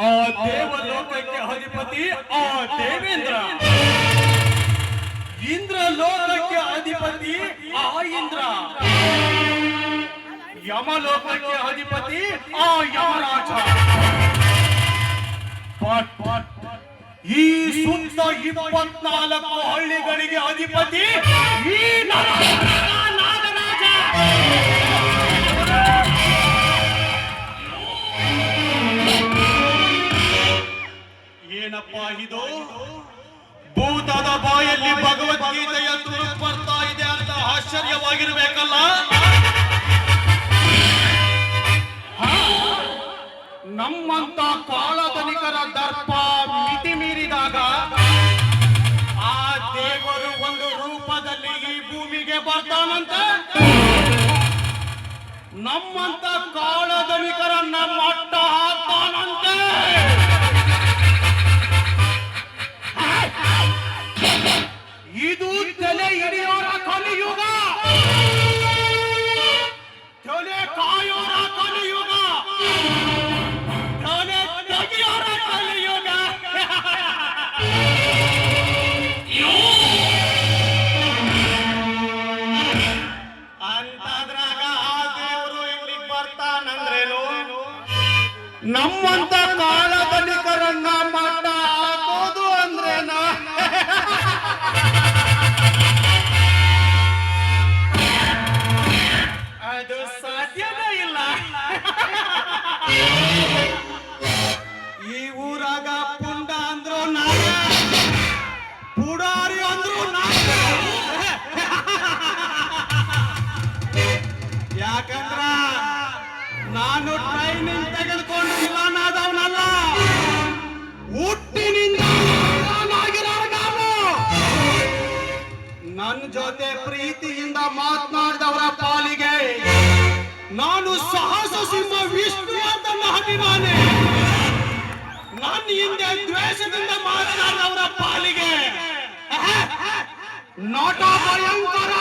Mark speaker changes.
Speaker 1: ಆ ದೇವಲೋಕಕ್ಕೆ ಅಧಿಪತಿ ಆ ದೇವೇಂದ್ರ. ಇಂದ್ರ ಲೋಕಕ್ಕೆ ಅಧಿಪತಿ ಆ ಇಂದ್ರ. ಯಮಲೋಕಕ್ಕೆ ಅಧಿಪತಿ ಆ ಯಮರಾಜ. ಈ ಸುತ್ತ ಇಪ್ಪತ್ನಾಲ್ಕು ಹಳ್ಳಿಗಳಿಗೆ ಅಧಿಪತಿ ಈ ನರ ಏನಪ್ಪ ಇದು ಭೂತದ ಬಾಯಲ್ಲಿ ಭಗವದ್ಗೀತೆಯ ತುಣುಕು ಬರ್ತಾ ಇದೆ ಅಂತ ಆಶ್ಚರ್ಯವಾಗಿರ್ಬೇಕಲ್ಲ? ನಮ್ಮಂತ ಕಾಳಧನಿಕರ ದರ್ಪ ಮಿತಿ ಮೀರಿದಾಗ ಆ ದೇವರು ಒಂದು ರೂಪದಲ್ಲಿ ಈ ಭೂಮಿಗೆ ಬರ್ತಾನಂತ? ನಮ್ಮಂತ ಕಾಳಧನಿಕರನ್ನ ನಮ್ಮಂತ ಕಾಲಧನಿಕರನ್ನ ಮಾಡ ಹಾಕೋದು ಅಂದ್ರೆ ಅದು ಸಾಧ್ಯನೇ ಇಲ್ಲ. ಈ ಊರಾಗ ಪುಂಡ ಅಂದ್ರು ನಾಯ ಪುಡಾರಿ ಅಂದ್ರು ನಾಯ ಯಾಕಂದ್ರ ನಾನು ಟ್ರೈನಿಂಗ್ ತೆಗೆದುಕೊಂಡು ವಿಲಾನಾದವನಲ್ಲ ಹುಟ್ಟಿನಿಂದ ನನ್ನ ಜೊತೆ ಪ್ರೀತಿಯಿಂದ ಮಾತನಾಡಿದವರ ಪಾಲಿಗೆ ನಾನು ಸಾಹಸ ಸಿಂಹ ವಿಷ್ಣುವರ್ಧನ ಅಭಿಮಾನಿ. ನನ್ನ ಹಿಂದೆ ದ್ವೇಷದಿಂದ ಮಾತನಾಡಿದವರ ಪಾಲಿಗೆ. ನಟ ಭಯಂಕರ